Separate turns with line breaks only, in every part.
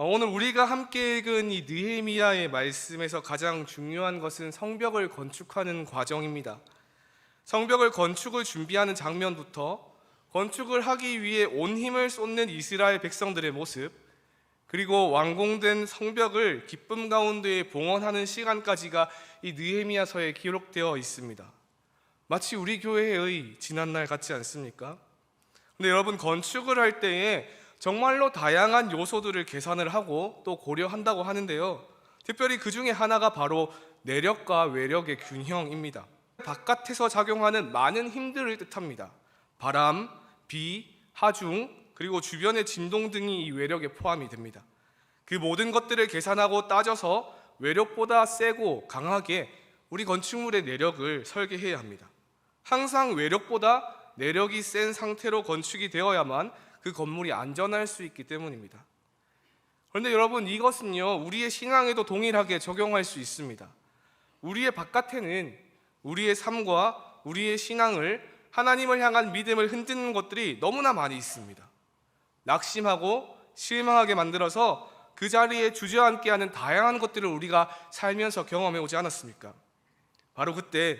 어, 오늘 우리가 함께 읽은 이 느헤미야의 말씀에서 가장 중요한 것은 성벽을 건축하는 과정입니다. 성벽을 건축을 준비하는 장면부터 건축을 하기 위해 온 힘을 쏟는 이스라엘 백성들의 모습, 그리고 완공된 성벽을 기쁨 가운데 봉헌하는 시간까지가 이 느헤미야서에 기록되어 있습니다. 마치 우리 교회의 지난날 같지 않습니까? 근데 여러분 건축을 할 때에 정말로 다양한 요소들을 계산을 하고 또 고려한다고 하는데요. 특별히 그 중에 하나가 바로 내력과 외력의 균형입니다. 바깥에서 작용하는 많은 힘들을 뜻합니다. 바람, 비, 하중, 그리고 주변의 진동 등이 이 외력에 포함이 됩니다. 그 모든 것들을 계산하고 따져서 외력보다 세고 강하게 우리 건축물의 내력을 설계해야 합니다. 항상 외력보다 내력이 센 상태로 건축이 되어야만 그 건물이 안전할 수 있기 때문입니다. 그런데 여러분 이것은요 우리의 신앙에도 동일하게 적용할 수 있습니다. 우리의 바깥에는 우리의 삶과 우리의 신앙을 하나님을 향한 믿음을 흔드는 것들이 너무나 많이 있습니다. 낙심하고 실망하게 만들어서 그 자리에 주저앉게 하는 다양한 것들을 우리가 살면서 경험해 오지 않았습니까? 바로 그때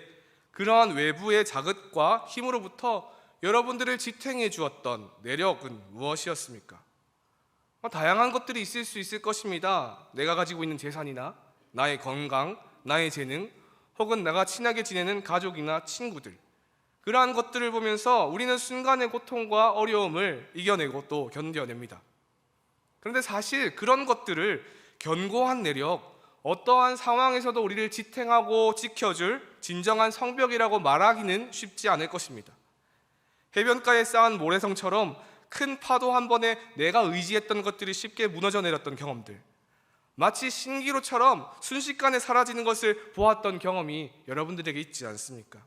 그러한 외부의 자극과 힘으로부터 여러분들을 지탱해 주었던 내력은 무엇이었습니까? 어, 다양한 것들이 있을 수 있을 것입니다. 내가 가지고 있는 재산이나 나의 건강, 나의 재능, 혹은 내가 친하게 지내는 가족이나 친구들. 그러한 것들을 보면서 우리는 순간의 고통과 어려움을 이겨내고 또 견뎌냅니다. 그런데 사실 그런 것들을 견고한 내력, 어떠한 상황에서도 우리를 지탱하고 지켜줄 진정한 성벽이라고 말하기는 쉽지 않을 것입니다. 해변가에 쌓은 모래성처럼 큰 파도 한 번에 내가 의지했던 것들이 쉽게 무너져 내렸던 경험들. 마치 신기루처럼 순식간에 사라지는 것을 보았던 경험이 여러분들에게 있지 않습니까?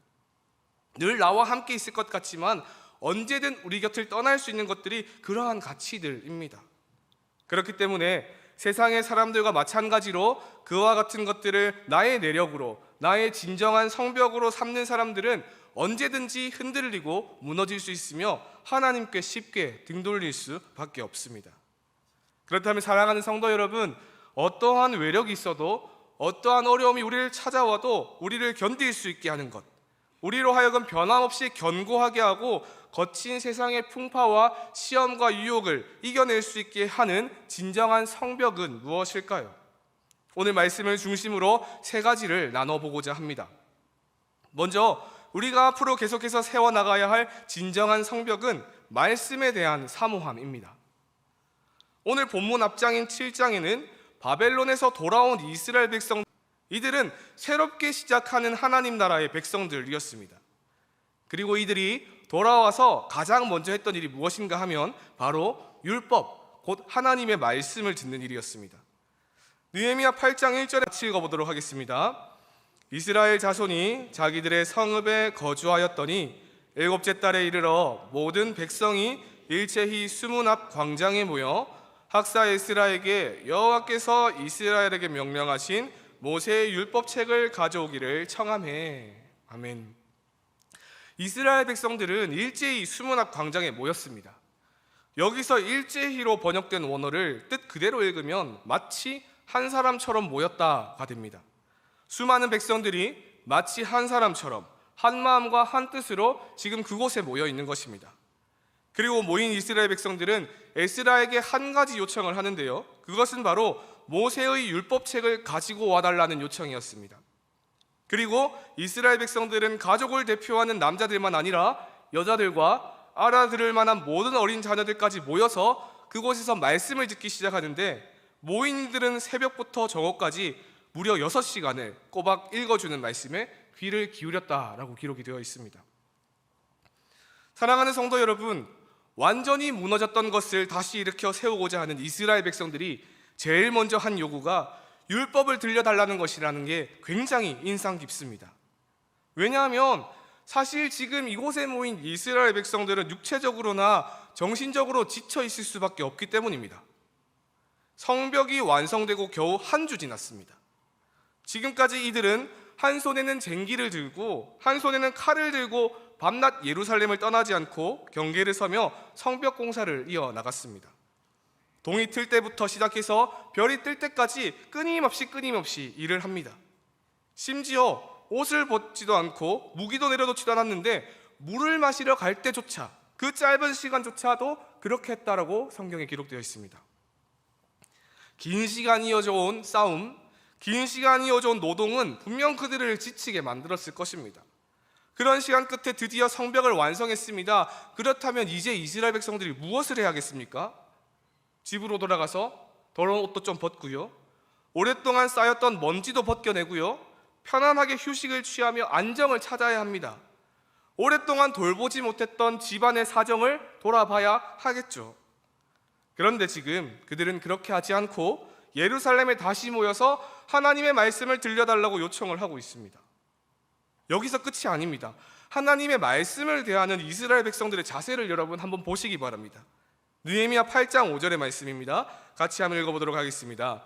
늘 나와 함께 있을 것 같지만 언제든 우리 곁을 떠날 수 있는 것들이 그러한 가치들입니다. 그렇기 때문에 세상의 사람들과 마찬가지로 그와 같은 것들을 나의 내력으로, 나의 진정한 성벽으로 삼는 사람들은 언제든지 흔들리고 무너질 수 있으며 하나님께 쉽게 등 돌릴 수밖에 없습니다. 그렇다면 사랑하는 성도 여러분, 어떠한 외력이 있어도 어떠한 어려움이 우리를 찾아와도 우리를 견딜 수 있게 하는 것, 우리로 하여금 변함없이 견고하게 하고 거친 세상의 풍파와 시험과 유혹을 이겨낼 수 있게 하는 진정한 성벽은 무엇일까요? 오늘 말씀을 중심으로 세 가지를 나눠보고자 합니다. 먼저 우리가 앞으로 계속해서 세워나가야 할 진정한 성벽은 말씀에 대한 사모함입니다. 오늘 본문 앞장인 7장에는 바벨론에서 돌아온 이스라엘 백성 이들은 새롭게 시작하는 하나님 나라의 백성들이었습니다. 그리고 이들이 돌아와서 가장 먼저 했던 일이 무엇인가 하면 바로 율법, 곧 하나님의 말씀을 듣는 일이었습니다. 느헤미야 8장 1절에 같이 읽어보도록 하겠습니다. 이스라엘 자손이 자기들의 성읍에 거주하였더니 일곱째 달에 이르러 모든 백성이 일체히 수문 앞 광장에 모여 학사 에스라에게 여호와께서 이스라엘에게 명령하신 모세의 율법책을 가져오기를 청함해. 아멘. 이스라엘 백성들은 일제히 수문 앞 광장에 모였습니다. 여기서 일제히로 번역된 원어를 뜻 그대로 읽으면 마치 한 사람처럼 모였다가 됩니다. 수많은 백성들이 마치 한 사람처럼 한 마음과 한 뜻으로 지금 그곳에 모여 있는 것입니다. 그리고 모인 이스라엘 백성들은 에스라에게 한 가지 요청을 하는데요. 그것은 바로 모세의 율법책을 가지고 와달라는 요청이었습니다. 그리고 이스라엘 백성들은 가족을 대표하는 남자들만 아니라 여자들과 알아들을 만한 모든 어린 자녀들까지 모여서 그곳에서 말씀을 듣기 시작하는데 모인들은 새벽부터 정오까지 무려 6시간을 꼬박 읽어주는 말씀에 귀를 기울였다라고 기록이 되어 있습니다. 사랑하는 성도 여러분, 완전히 무너졌던 것을 다시 일으켜 세우고자 하는 이스라엘 백성들이 제일 먼저 한 요구가 율법을 들려달라는 것이라는 게 굉장히 인상 깊습니다. 왜냐하면 사실 지금 이곳에 모인 이스라엘 백성들은 육체적으로나 정신적으로 지쳐 있을 수밖에 없기 때문입니다. 성벽이 완성되고 겨우 한 주 지났습니다. 지금까지 이들은 한 손에는 쟁기를 들고 한 손에는 칼을 들고 밤낮 예루살렘을 떠나지 않고 경계를 서며 성벽 공사를 이어 나갔습니다. 동이 틀 때부터 시작해서 별이 뜰 때까지 끊임없이 끊임없이 일을 합니다. 심지어 옷을 벗지도 않고 무기도 내려놓지도 않았는데 물을 마시러 갈 때조차 그 짧은 시간조차도 그렇게 했다라고 성경에 기록되어 있습니다. 긴 시간 이어져 온 싸움, 긴 시간 이어져 온 노동은 분명 그들을 지치게 만들었을 것입니다. 그런 시간 끝에 드디어 성벽을 완성했습니다. 그렇다면 이제 이스라엘 백성들이 무엇을 해야겠습니까? 집으로 돌아가서 더러운 옷도 좀 벗고요. 오랫동안 쌓였던 먼지도 벗겨내고요. 편안하게 휴식을 취하며 안정을 찾아야 합니다. 오랫동안 돌보지 못했던 집안의 사정을 돌아봐야 하겠죠. 그런데 지금 그들은 그렇게 하지 않고 예루살렘에 다시 모여서 하나님의 말씀을 들려달라고 요청을 하고 있습니다. 여기서 끝이 아닙니다. 하나님의 말씀을 대하는 이스라엘 백성들의 자세를 여러분 한번 보시기 바랍니다. 느헤미야 8장 5절의 말씀입니다. 같이 한번 읽어보도록 하겠습니다.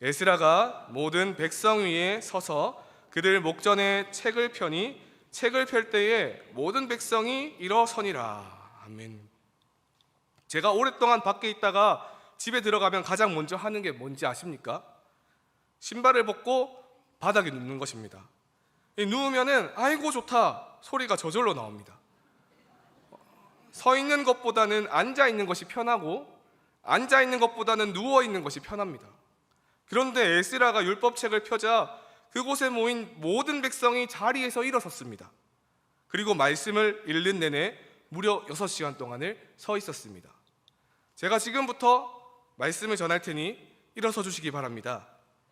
에스라가 모든 백성 위에 서서 그들 목전에 책을 펴니 책을 펼 때에 모든 백성이 일어서니라. 아멘. 제가 오랫동안 밖에 있다가 집에 들어가면 가장 먼저 하는 게 뭔지 아십니까? 신발을 벗고 바닥에 눕는 것입니다. 이 누우면은 아이고 좋다 소리가 저절로 나옵니다. 서 있는 것보다는 앉아 있는 것이 편하고 앉아 있는 것보다는 누워 있는 것이 편합니다. 그런데 에스라가 율법책을 펴자 그곳에 모인 모든 백성이 자리에서 일어섰습니다. 그리고 말씀을 읽는 내내 무려 6시간 동안을 서 있었습니다. 제가 지금부터 말씀을 전할 테니 일어서 주시기 바랍니다.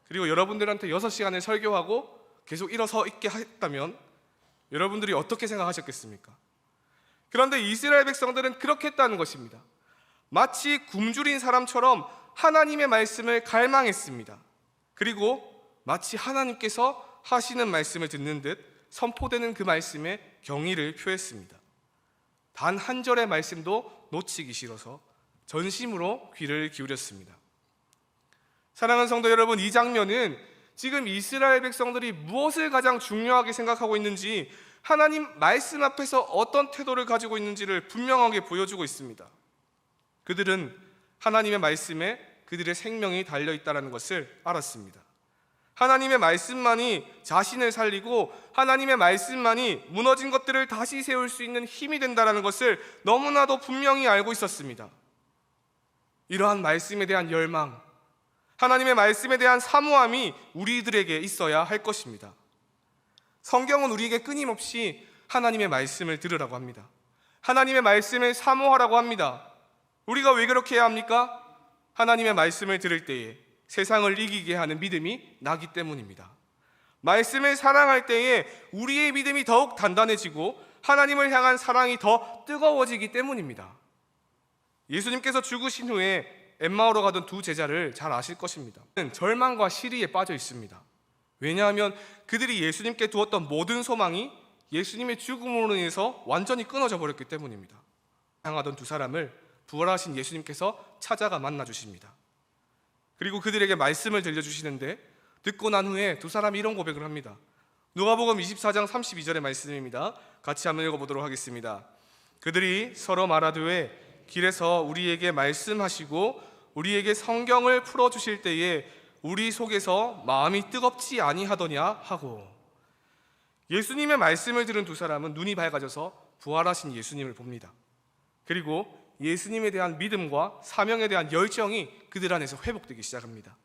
그리고 여러분들한테 6시간을 설교하고 계속 일어서 있게 했다면 여러분들이 어떻게 생각하셨겠습니까? 그런데 이스라엘 백성들은 그렇게 했다는 것입니다. 마치 굶주린 사람처럼 하나님의 말씀을 갈망했습니다. 그리고 마치 하나님께서 하시는 말씀을 듣는 듯 선포되는 그 말씀에 경의를 표했습니다. 단 한 절의 말씀도 놓치기 싫어서 전심으로 귀를 기울였습니다. 사랑하는 성도 여러분, 이 장면은 지금 이스라엘 백성들이 무엇을 가장 중요하게 생각하고 있는지 하나님 말씀 앞에서 어떤 태도를 가지고 있는지를 분명하게 보여주고 있습니다. 그들은 하나님의 말씀에 그들의 생명이 달려 있다는 것을 알았습니다. 하나님의 말씀만이 자신을 살리고 하나님의 말씀만이 무너진 것들을 다시 세울 수 있는 힘이 된다는 것을 너무나도 분명히 알고 있었습니다. 이러한 말씀에 대한 열망, 하나님의 말씀에 대한 사모함이 우리들에게 있어야 할 것입니다. 성경은 우리에게 끊임없이 하나님의 말씀을 들으라고 합니다. 하나님의 말씀을 사모하라고 합니다. 우리가 왜 그렇게 해야 합니까? 하나님의 말씀을 들을 때에 세상을 이기게 하는 믿음이 나기 때문입니다. 말씀을 사랑할 때에 우리의 믿음이 더욱 단단해지고 하나님을 향한 사랑이 더 뜨거워지기 때문입니다. 예수님께서 죽으신 후에 엠마오로 가던 두 제자를 잘 아실 것입니다. 절망과 시리에 빠져 있습니다. 왜냐하면 그들이 예수님께 두었던 모든 소망이 예수님의 죽음으로 인해서 완전히 끊어져 버렸기 때문입니다. 향하던 두 사람을 부활하신 예수님께서 찾아가 만나 주십니다. 그리고 그들에게 말씀을 들려주시는데 듣고 난 후에 두 사람이 이런 고백을 합니다. 누가복음 24장 32절의 말씀입니다. 같이 한번 읽어보도록 하겠습니다. 그들이 서로 말하되 길에서 우리에게 말씀하시고 우리에게 성경을 풀어 주실 때에 우리 속에서 마음이 뜨겁지 아니하더냐 하고 예수님의 말씀을 들은 두 사람은 눈이 밝아져서 부활하신 예수님을 봅니다. 그리고 예수님에 대한 믿음과 사명에 대한 열정이 그들 안에서 회복되기 시작합니다.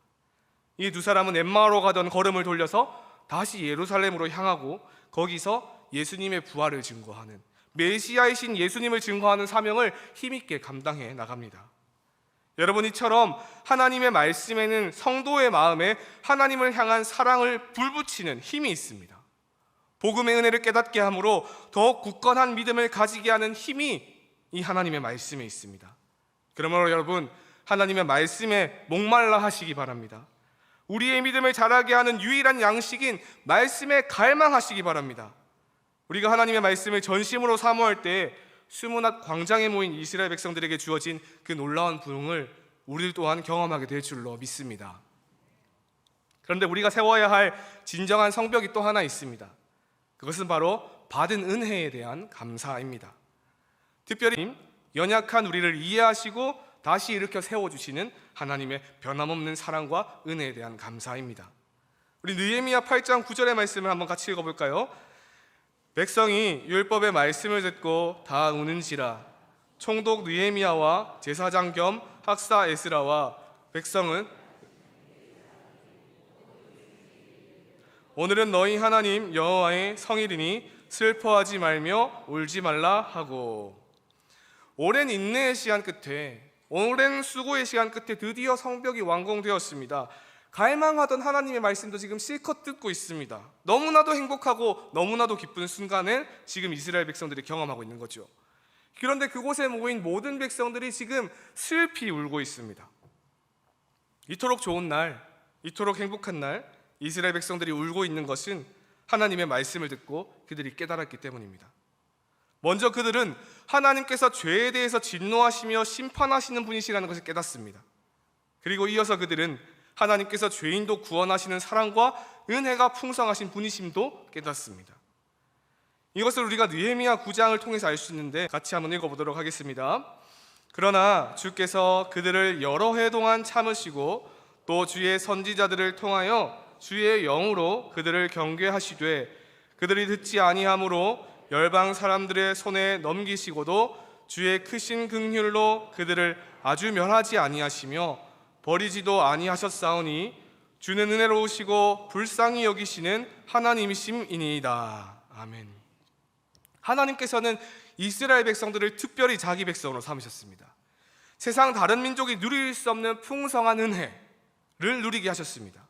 이 두 사람은 엠마오로 가던 걸음을 돌려서 다시 예루살렘으로 향하고 거기서 예수님의 부활을 증거하는 메시아이신 예수님을 증거하는 사명을 힘있게 감당해 나갑니다. 여러분 이처럼 하나님의 말씀에는 성도의 마음에 하나님을 향한 사랑을 불붙이는 힘이 있습니다. 복음의 은혜를 깨닫게 함으로 더욱 굳건한 믿음을 가지게 하는 힘이 이 하나님의 말씀에 있습니다. 그러므로 여러분 하나님의 말씀에 목말라 하시기 바랍니다. 우리의 믿음을 자라게 하는 유일한 양식인 말씀에 갈망하시기 바랍니다. 우리가 하나님의 말씀을 전심으로 사모할 때 수문앞 광장에 모인 이스라엘 백성들에게 주어진 그 놀라운 부흥을 우리들 또한 경험하게 될 줄로 믿습니다. 그런데 우리가 세워야 할 진정한 성벽이 또 하나 있습니다. 그것은 바로 받은 은혜에 대한 감사입니다. 특별히 연약한 우리를 이해하시고 다시 일으켜 세워주시는 하나님의 변함없는 사랑과 은혜에 대한 감사입니다. 우리 느헤미야 8장 9절의 말씀을 한번 같이 읽어볼까요? 백성이 율법의 말씀을 듣고 다 우는지라 총독 느헤미야와 제사장 겸 학사 에스라와 백성은 오늘은 너희 하나님 여호와의 성일이니 슬퍼하지 말며 울지 말라 하고 오랜 인내의 시간 끝에 오랜 수고의 시간 끝에 드디어 성벽이 완공되었습니다. 갈망하던 하나님의 말씀도 지금 실컷 듣고 있습니다. 너무나도 행복하고 너무나도 기쁜 순간을 지금 이스라엘 백성들이 경험하고 있는 거죠. 그런데 그곳에 모인 모든 백성들이 지금 슬피 울고 있습니다. 이토록 좋은 날, 이토록 행복한 날, 이스라엘 백성들이 울고 있는 것은 하나님의 말씀을 듣고 그들이 깨달았기 때문입니다. 먼저 그들은 하나님께서 죄에 대해서 진노하시며 심판하시는 분이시라는 것을 깨닫습니다. 그리고 이어서 그들은 하나님께서 죄인도 구원하시는 사랑과 은혜가 풍성하신 분이심도 깨닫습니다. 이것을 우리가 느헤미야 9장을 통해서 알 수 있는데 같이 한번 읽어보도록 하겠습니다. 그러나 주께서 그들을 여러 해 동안 참으시고 또 주의 선지자들을 통하여 주의 영으로 그들을 경계하시되 그들이 듣지 아니함으로 열방 사람들의 손에 넘기시고도 주의 크신 긍휼로 그들을 아주 멸하지 아니하시며 버리지도 아니하셨사오니 주는 은혜로우시고 불쌍히 여기시는 하나님이심이니이다. 아멘. 하나님께서는 이스라엘 백성들을 특별히 자기 백성으로 삼으셨습니다. 세상 다른 민족이 누릴 수 없는 풍성한 은혜를 누리게 하셨습니다.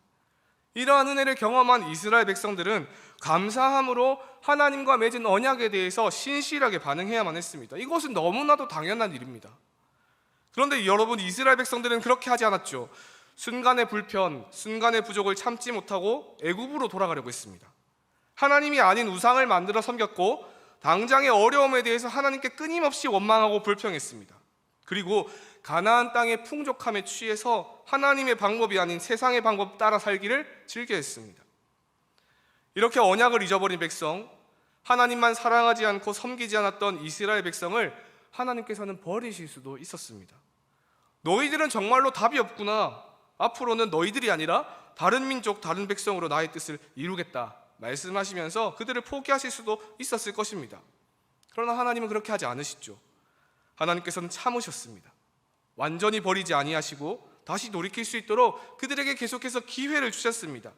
이러한 은혜를 경험한 이스라엘 백성들은 감사함으로 하나님과 맺은 언약에 대해서 신실하게 반응해야만 했습니다. 이것은 너무나도 당연한 일입니다. 그런데 여러분 이스라엘 백성들은 그렇게 하지 않았죠. 순간의 불편, 순간의 부족을 참지 못하고 애굽으로 돌아가려고 했습니다. 하나님이 아닌 우상을 만들어 섬겼고 당장의 어려움에 대해서 하나님께 끊임없이 원망하고 불평했습니다. 그리고 가나안 땅의 풍족함에 취해서 하나님의 방법이 아닌 세상의 방법 따라 살기를 즐겨했습니다. 이렇게 언약을 잊어버린 백성, 하나님만 사랑하지 않고 섬기지 않았던 이스라엘 백성을 하나님께서는 버리실 수도 있었습니다. 너희들은 정말로 답이 없구나. 앞으로는 너희들이 아니라 다른 민족, 다른 백성으로 나의 뜻을 이루겠다. 말씀하시면서 그들을 포기하실 수도 있었을 것입니다. 그러나 하나님은 그렇게 하지 않으시죠. 하나님께서는 참으셨습니다. 완전히 버리지 아니하시고 다시 돌이킬 수 있도록 그들에게 계속해서 기회를 주셨습니다.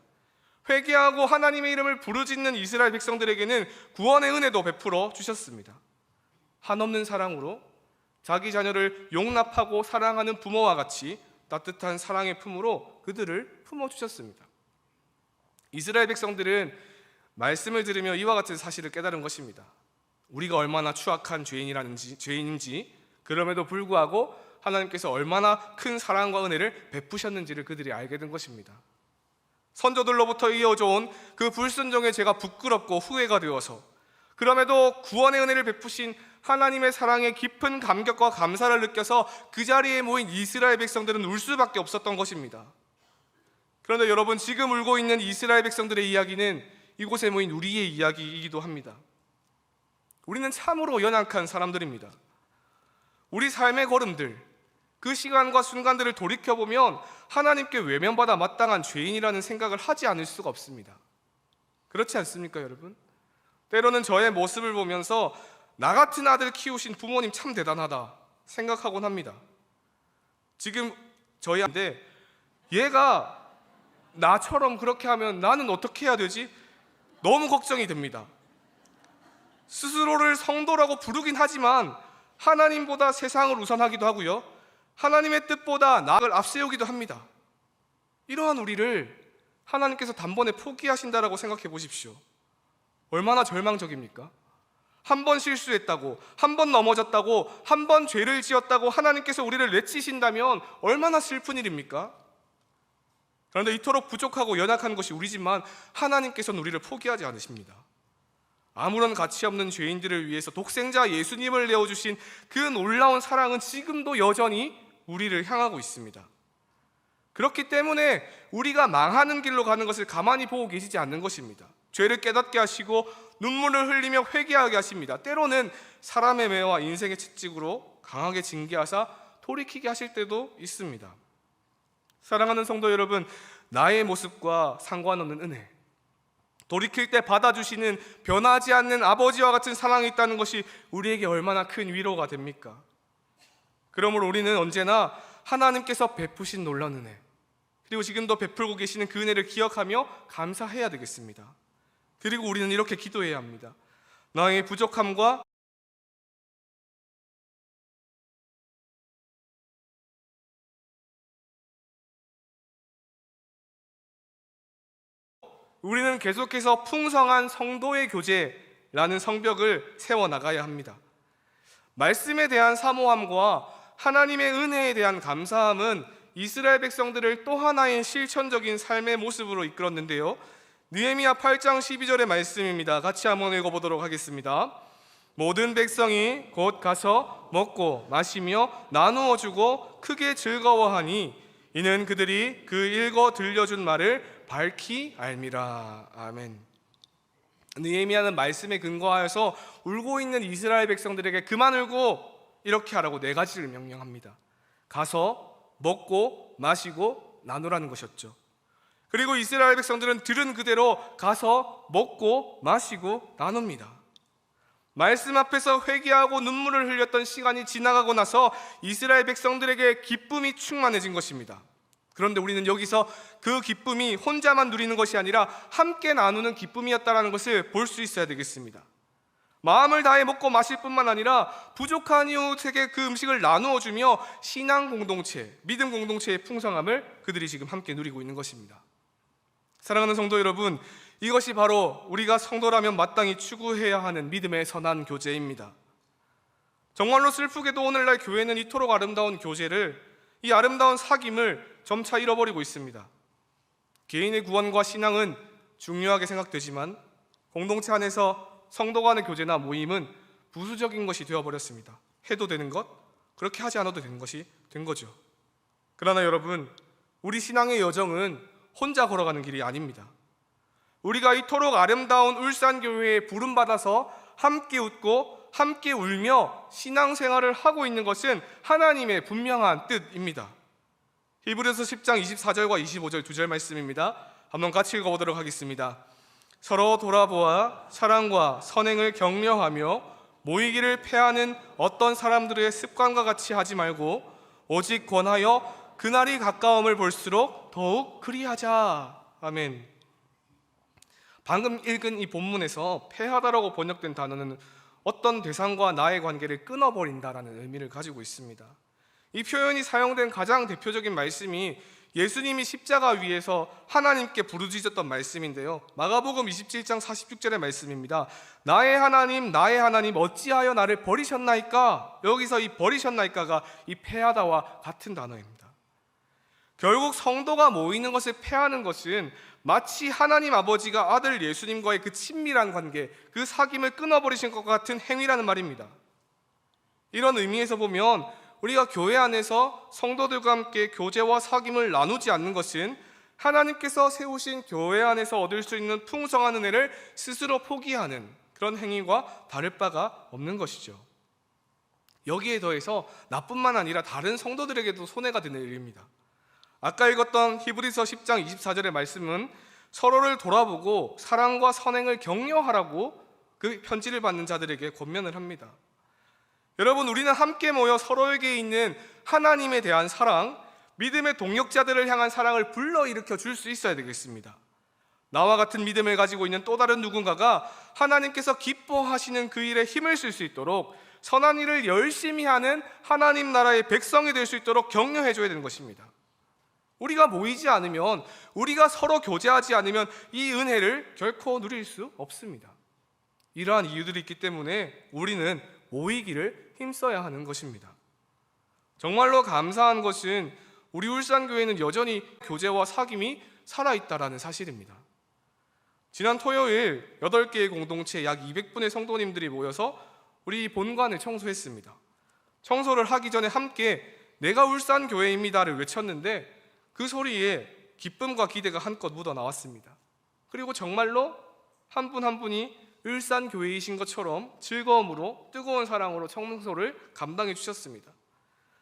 회개하고 하나님의 이름을 부르짖는 이스라엘 백성들에게는 구원의 은혜도 베풀어 주셨습니다. 한없는 사랑으로 자기 자녀를 용납하고 사랑하는 부모와 같이 따뜻한 사랑의 품으로 그들을 품어 주셨습니다. 이스라엘 백성들은 말씀을 들으며 이와 같은 사실을 깨달은 것입니다. 우리가 얼마나 추악한 죄인이라는지 죄인인지 그럼에도 불구하고 하나님께서 얼마나 큰 사랑과 은혜를 베푸셨는지를 그들이 알게 된 것입니다. 선조들로부터 이어져 온 그 불순종의 죄가 부끄럽고 후회가 되어서 그럼에도 구원의 은혜를 베푸신 하나님의 사랑에 깊은 감격과 감사를 느껴서 그 자리에 모인 이스라엘 백성들은 울 수밖에 없었던 것입니다. 그런데 여러분 지금 울고 있는 이스라엘 백성들의 이야기는 이곳에 모인 우리의 이야기이기도 합니다. 우리는 참으로 연약한 사람들입니다. 우리 삶의 걸음들, 그 시간과 순간들을 돌이켜보면 하나님께 외면받아 마땅한 죄인이라는 생각을 하지 않을 수가 없습니다. 그렇지 않습니까, 여러분? 때로는 저의 모습을 보면서 나 같은 아들 키우신 부모님 참 대단하다 생각하곤 합니다. 지금 저희한테 얘가 나처럼 그렇게 하면 나는 어떻게 해야 되지? 너무 걱정이 됩니다. 스스로를 성도라고 부르긴 하지만 하나님보다 세상을 우선하기도 하고요. 하나님의 뜻보다 나를 앞세우기도 합니다. 이러한 우리를 하나님께서 단번에 포기하신다라고 생각해 보십시오. 얼마나 절망적입니까? 한 번 실수했다고, 한 번 넘어졌다고, 한 번 죄를 지었다고 하나님께서 우리를 내치신다면 얼마나 슬픈 일입니까? 그런데 이토록 부족하고 연약한 것이 우리지만 하나님께서는 우리를 포기하지 않으십니다. 아무런 가치 없는 죄인들을 위해서 독생자 예수님을 내어주신 그 놀라운 사랑은 지금도 여전히 우리를 향하고 있습니다. 그렇기 때문에 우리가 망하는 길로 가는 것을 가만히 보고 계시지 않는 것입니다. 죄를 깨닫게 하시고 눈물을 흘리며 회개하게 하십니다. 때로는 사람의 매와 인생의 채찍으로 강하게 징계하사 돌이키게 하실 때도 있습니다. 사랑하는 성도 여러분, 나의 모습과 상관없는 은혜, 돌이킬 때 받아주시는 변하지 않는 아버지와 같은 사랑이 있다는 것이 우리에게 얼마나 큰 위로가 됩니까? 그러므로 우리는 언제나 하나님께서 베푸신 놀라운 은혜, 그리고 지금도 베풀고 계시는 그 은혜를 기억하며 감사해야 되겠습니다. 그리고 우리는 이렇게 기도해야 합니다. 나의 부족함과 우리는 계속해서 풍성한 성도의 교제라는 성벽을 세워 나가야 합니다. 말씀에 대한 사모함과 하나님의 은혜에 대한 감사함은 이스라엘 백성들을 또 하나의 실천적인 삶의 모습으로 이끌었는데요. 느헤미야 8장 12절의 말씀입니다. 같이 한번 읽어보도록 하겠습니다. 모든 백성이 곧 가서 먹고 마시며 나누어 주고 크게 즐거워하니 이는 그들이 그 읽어 들려준 말을 밝히 알미라. 아멘. 느헤미야는 말씀에 근거하여서 울고 있는 이스라엘 백성들에게 그만 울고 이렇게 하라고 네 가지를 명령합니다. 가서 먹고 마시고 나누라는 것이었죠. 그리고 이스라엘 백성들은 들은 그대로 가서 먹고 마시고 나눕니다. 말씀 앞에서 회개하고 눈물을 흘렸던 시간이 지나가고 나서 이스라엘 백성들에게 기쁨이 충만해진 것입니다. 그런데 우리는 여기서 그 기쁨이 혼자만 누리는 것이 아니라 함께 나누는 기쁨이었다는 것을 볼 수 있어야 되겠습니다. 마음을 다해 먹고 마실 뿐만 아니라 부족한 이웃에게 그 음식을 나누어 주며 신앙 공동체, 믿음 공동체의 풍성함을 그들이 지금 함께 누리고 있는 것입니다. 사랑하는 성도 여러분, 이것이 바로 우리가 성도라면 마땅히 추구해야 하는 믿음의 선한 교제입니다. 정말로 슬프게도 오늘날 교회는 이토록 아름다운 교제를 이 아름다운 사귐을 점차 잃어버리고 있습니다. 개인의 구원과 신앙은 중요하게 생각되지만 공동체 안에서 성도 간의 교제나 모임은 부수적인 것이 되어버렸습니다. 해도 되는 것, 그렇게 하지 않아도 되는 것이 된 거죠. 그러나 여러분, 우리 신앙의 여정은 혼자 걸어가는 길이 아닙니다. 우리가 이토록 아름다운 울산교회에 부름받아서 함께 웃고 함께 울며 신앙생활을 하고 있는 것은 하나님의 분명한 뜻입니다. 히브리서 10장 24절과 25절 두 절 말씀입니다. 한번 같이 읽어보도록 하겠습니다. 서로 돌아보아 사랑과 선행을 격려하며 모이기를 패하는 어떤 사람들의 습관과 같이 하지 말고 오직 권하여 그날이 가까움을 볼수록 더욱 그리하자. 아멘. 방금 읽은 이 본문에서 패하다라고 번역된 단어는 어떤 대상과 나의 관계를 끊어버린다라는 의미를 가지고 있습니다. 이 표현이 사용된 가장 대표적인 말씀이 예수님이 십자가 위에서 하나님께 부르짖었던 말씀인데요. 마가복음 27장 46절의 말씀입니다. 나의 하나님, 나의 하나님, 어찌하여 나를 버리셨나이까? 여기서 이 버리셨나이까가 이 패하다와 같은 단어입니다. 결국 성도가 모이는 것을 패하는 것은 마치 하나님 아버지가 아들 예수님과의 그 친밀한 관계, 그 사귐을 끊어버리신 것 같은 행위라는 말입니다. 이런 의미에서 보면 우리가 교회 안에서 성도들과 함께 교제와 사귐을 나누지 않는 것은 하나님께서 세우신 교회 안에서 얻을 수 있는 풍성한 은혜를 스스로 포기하는 그런 행위과 다를 바가 없는 것이죠. 여기에 더해서 나뿐만 아니라 다른 성도들에게도 손해가 되는 일입니다. 아까 읽었던 히브리서 10장 24절의 말씀은 서로를 돌아보고 사랑과 선행을 격려하라고 그 편지를 받는 자들에게 권면을 합니다. 여러분, 우리는 함께 모여 서로에게 있는 하나님에 대한 사랑, 믿음의 동역자들을 향한 사랑을 불러일으켜 줄 수 있어야 되겠습니다. 나와 같은 믿음을 가지고 있는 또 다른 누군가가 하나님께서 기뻐하시는 그 일에 힘을 쓸 수 있도록 선한 일을 열심히 하는 하나님 나라의 백성이 될 수 있도록 격려해 줘야 되는 것입니다. 우리가 모이지 않으면 우리가 서로 교제하지 않으면 이 은혜를 결코 누릴 수 없습니다. 이러한 이유들이 있기 때문에 우리는 모이기를 힘써야 하는 것입니다. 정말로 감사한 것은 우리 울산교회는 여전히 교제와 사귐이 살아있다라는 사실입니다. 지난 토요일 8개의 공동체 약 200분의 성도님들이 모여서 우리 본관을 청소했습니다. 청소를 하기 전에 함께 내가 울산교회입니다를 외쳤는데 그 소리에 기쁨과 기대가 한껏 묻어 나왔습니다. 그리고 정말로 한 분한 분이 울산 교회이신 것처럼 즐거움으로 뜨거운 사랑으로 청소를 감당해 주셨습니다.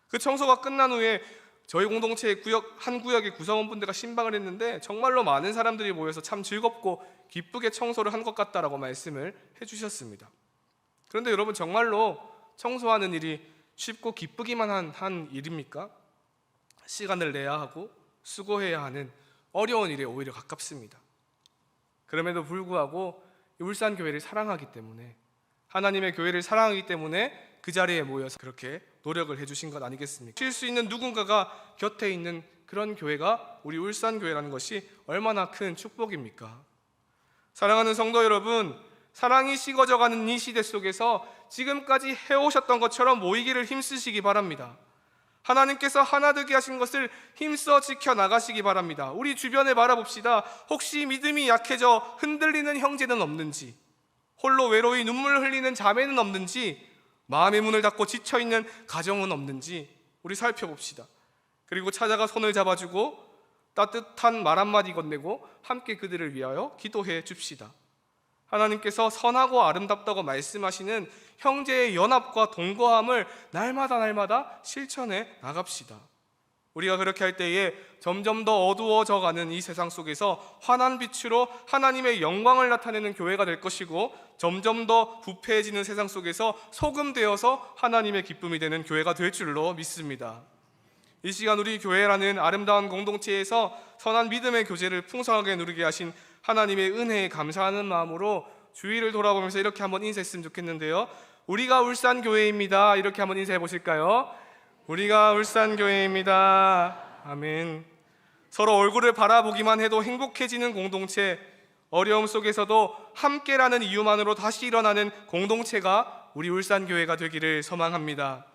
그 청소가 끝난 후에 저희 공동체의 구역 한 구역의 구성원분들과 신방을 했는데 정말로 많은 사람들이 모여서 참 즐겁고 기쁘게 청소를 한 것 같다라고 말씀을 해주셨습니다. 그런데 여러분 정말로 청소하는 일이 쉽고 기쁘기만 한, 한 일입니까? 시간을 내야 하고 수고해야 하는 어려운 일에 오히려 가깝습니다. 그럼에도 불구하고 이 울산 교회를 사랑하기 때문에 하나님의 교회를 사랑하기 때문에 그 자리에 모여서 그렇게 노력을 해주신 것 아니겠습니까? 쉴 수 있는 누군가가 곁에 있는 그런 교회가 우리 울산 교회라는 것이 얼마나 큰 축복입니까? 사랑하는 성도 여러분, 사랑이 식어져가는 이 시대 속에서 지금까지 해오셨던 것처럼 모이기를 힘쓰시기 바랍니다. 하나님께서 하나 되게 하신 것을 힘써 지켜 나가시기 바랍니다. 우리 주변에 바라봅시다. 혹시 믿음이 약해져 흔들리는 형제는 없는지, 홀로 외로이 눈물 흘리는 자매는 없는지, 마음의 문을 닫고 지쳐 있는 가정은 없는지 우리 살펴봅시다. 그리고 찾아가 손을 잡아주고 따뜻한 말 한마디 건네고 함께 그들을 위하여 기도해 줍시다. 하나님께서 선하고 아름답다고 말씀하시는 형제의 연합과 동거함을 날마다 날마다 실천해 나갑시다. 우리가 그렇게 할 때에 점점 더 어두워져 가는 이 세상 속에서 환한 빛으로 하나님의 영광을 나타내는 교회가 될 것이고 점점 더 부패해지는 세상 속에서 소금 되어서 하나님의 기쁨이 되는 교회가 될 줄로 믿습니다. 이 시간 우리 교회라는 아름다운 공동체에서 선한 믿음의 교제를 풍성하게 누리게 하신 하나님의 은혜에 감사하는 마음으로 주위를 돌아보면서 이렇게 한번 인사했으면 좋겠는데요. 우리가 울산 교회입니다. 이렇게 한번 인사해 보실까요? 우리가 울산 교회입니다. 아멘. 서로 얼굴을 바라보기만 해도 행복해지는 공동체, 어려움 속에서도 함께라는 이유만으로 다시 일어나는 공동체가 우리 울산 교회가 되기를 소망합니다.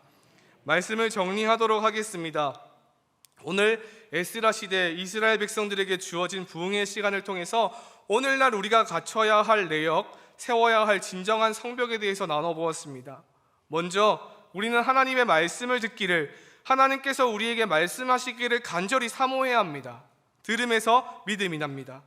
말씀을 정리하도록 하겠습니다. 오늘 에스라 시대 이스라엘 백성들에게 주어진 부흥의 시간을 통해서 오늘날 우리가 갖춰야 할 내역, 세워야 할 진정한 성벽에 대해서 나눠보았습니다. 먼저 우리는 하나님의 말씀을 듣기를 하나님께서 우리에게 말씀하시기를 간절히 사모해야 합니다. 들음에서 믿음이 납니다.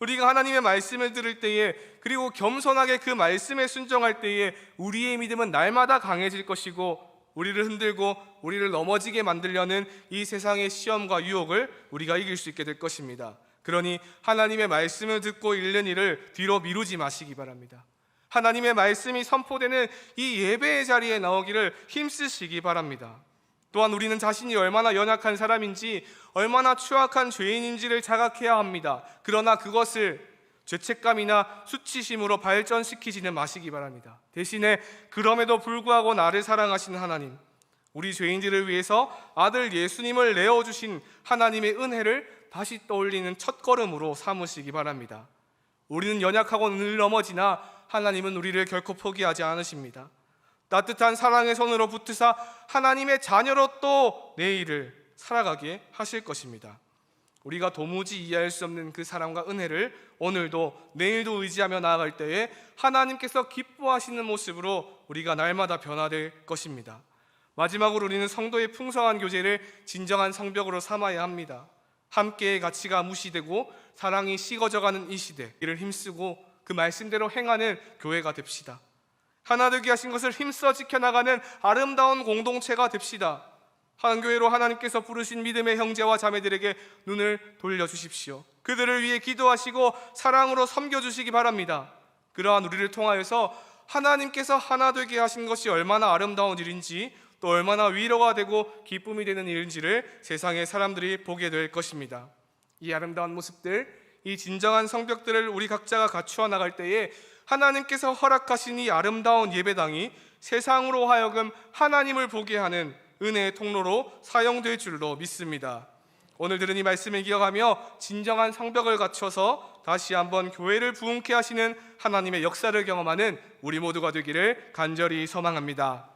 우리가 하나님의 말씀을 들을 때에 그리고 겸손하게 그 말씀에 순종할 때에 우리의 믿음은 날마다 강해질 것이고 우리를 흔들고 우리를 넘어지게 만들려는 이 세상의 시험과 유혹을 우리가 이길 수 있게 될 것입니다. 그러니 하나님의 말씀을 듣고 읽는 일을 뒤로 미루지 마시기 바랍니다. 하나님의 말씀이 선포되는 이 예배의 자리에 나오기를 힘쓰시기 바랍니다. 또한 우리는 자신이 얼마나 연약한 사람인지 얼마나 추악한 죄인인지를 자각해야 합니다. 그러나 그것을 죄책감이나 수치심으로 발전시키지는 마시기 바랍니다. 대신에 그럼에도 불구하고 나를 사랑하시는 하나님, 우리 죄인들을 위해서 아들 예수님을 내어 주신 하나님의 은혜를 다시 떠올리는 첫 걸음으로 삼으시기 바랍니다. 우리는 연약하고 늘 넘어지나 하나님은 우리를 결코 포기하지 않으십니다. 따뜻한 사랑의 손으로 붙으사 하나님의 자녀로 또 내일을 살아가게 하실 것입니다. 우리가 도무지 이해할 수 없는 그 사랑과 은혜를 오늘도 내일도 의지하며 나아갈 때에 하나님께서 기뻐하시는 모습으로 우리가 날마다 변화될 것입니다. 마지막으로 우리는 성도의 풍성한 교제를 진정한 성벽으로 삼아야 합니다. 함께의 가치가 무시되고 사랑이 식어져가는 이 시대 이를 힘쓰고 그 말씀대로 행하는 교회가 됩시다. 하나 되게 하신 것을 힘써 지켜나가는 아름다운 공동체가 됩시다. 한 교회로 하나님께서 부르신 믿음의 형제와 자매들에게 눈을 돌려주십시오. 그들을 위해 기도하시고 사랑으로 섬겨주시기 바랍니다. 그러한 우리를 통하여서 하나님께서 하나 되게 하신 것이 얼마나 아름다운 일인지 또 얼마나 위로가 되고 기쁨이 되는 일인지를 세상의 사람들이 보게 될 것입니다. 이 아름다운 모습들, 이 진정한 성벽들을 우리 각자가 갖추어 나갈 때에 하나님께서 허락하신 이 아름다운 예배당이 세상으로 하여금 하나님을 보게 하는 은혜의 통로로 사용될 줄로 믿습니다. 오늘 들은 이 말씀을 기억하며 진정한 성벽을 갖춰서 다시 한번 교회를 부흥케 하시는 하나님의 역사를 경험하는 우리 모두가 되기를 간절히 소망합니다.